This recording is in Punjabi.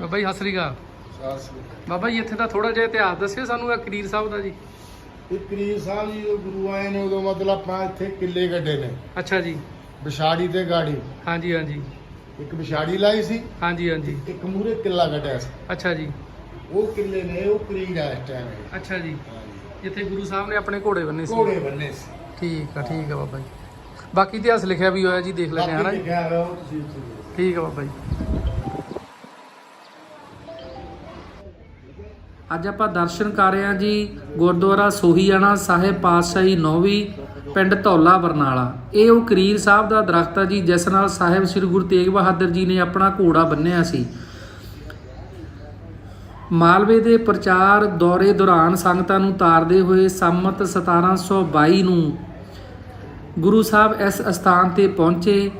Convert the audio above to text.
ਬਾਬਾ ਜੀ ਸਤਿ ਸ੍ਰੀ ਅਕਾਲ। ਬਾਬਾ ਜੀ ਇੱਥੇ ਦਾ ਥੋੜਾ ਜਿਹਾ ਇਤਿਹਾਸ ਦੱਸਿਓ ਸਾਨੂੰ ਇਹ ਕਰੀਰ ਸਾਹਿਬ ਦਾ ਜੀ। ਇਹ ਕਰੀਰ ਸਾਹਿਬ ਜੀ ਜਦੋਂ ਗੁਰੂ ਆਏ ਨੇ ਉਦੋਂ ਮਤਲਬ ਆਪਾਂ ਇੱਥੇ ਕਿੱਲੇ ਗੱਡੇ ਨੇ। ਅੱਛਾ ਜੀ। ਵਿਛਾੜੀ ਤੇ ਗਾੜੀ। ਹਾਂਜੀ ਹਾਂਜੀ। ਇੱਕ ਵਿਛਾੜੀ ਲਾਈ ਸੀ ਹਾਂਜੀ ਹਾਂਜੀ। ਇੱਕ ਮੂਰੇ ਕਿੱਲਾ ਗੱਡਿਆ ਸੀ। ਅੱਛਾ ਜੀ। ਉਹ ਕਿੱਲੇ ਨੇ ਉਹ ਕਰੀਰ ਆ ਇਸ ਟਾਈਮ ਅੱਛਾ ਜੀ। ਜਿੱਥੇ ਗੁਰੂ ਸਾਹਿਬ ਨੇ ਆਪਣੇ ਘੋੜੇ ਬੰਨੇ ਸੀ। ਘੋੜੇ ਬੰਨੇ ਸੀ। ਠੀਕ ਆ ਠੀਕ ਆ ਬਾਬਾ ਜੀ। ਬਾਕੀ ਇਤਿਹਾਸ ਲਿਖਿਆ ਵੀ ਹੋਇਆ ਜੀ ਦੇਖ ਲੈਂਦੇ ਹਾਂ ਨਾ ਬਾਕੀ ਜੀ? ਲਿਖਿਆ ਹੋਇਆ ਉਹ ਤੁਸੀਂ ਉੱਥੇ ਦੇਖੋ। ਠੀਕ ਆ ਬਾਬਾ ਜੀ। ਅੱਜ ਆਪਾਂ ਦਰਸ਼ਨ ਕਰ ਰਹੇ ਹਾਂ ਜੀ ਗੁਰਦੁਆਰਾ ਸੋਹੀਆਣਾ ਸਾਹਿਬ ਪਾਤਸ਼ਾਹੀ ਨੌਵੀਂ ਪਿੰਡ ਧੌਲਾ ਬਰਨਾਲਾ। ਇਹ ਉਹ ਕਰੀਰ ਸਾਹਿਬ ਦਾ ਦਰਖਤ ਆ ਜੀ ਜਿਸ ਨਾਲ ਸਾਹਿਬ ਸ੍ਰੀ ਗੁਰੂ ਤੇਗ ਬਹਾਦਰ ਜੀ ਨੇ ਆਪਣਾ ਘੋੜਾ ਬੰਨਿਆ ਸੀ। ਮਾਲਵੇ ਦੇ ਪ੍ਰਚਾਰ ਦੌਰੇ ਦੌਰਾਨ ਸੰਗਤਾਂ ਨੂੰ ਤਾਰਦੇ ਹੋਏ ਸੰਮਤ 1722 ਨੂੰ ਗੁਰੂ ਸਾਹਿਬ ਇਸ ਅਸਥਾਨ ਤੇ ਪਹੁੰਚੇ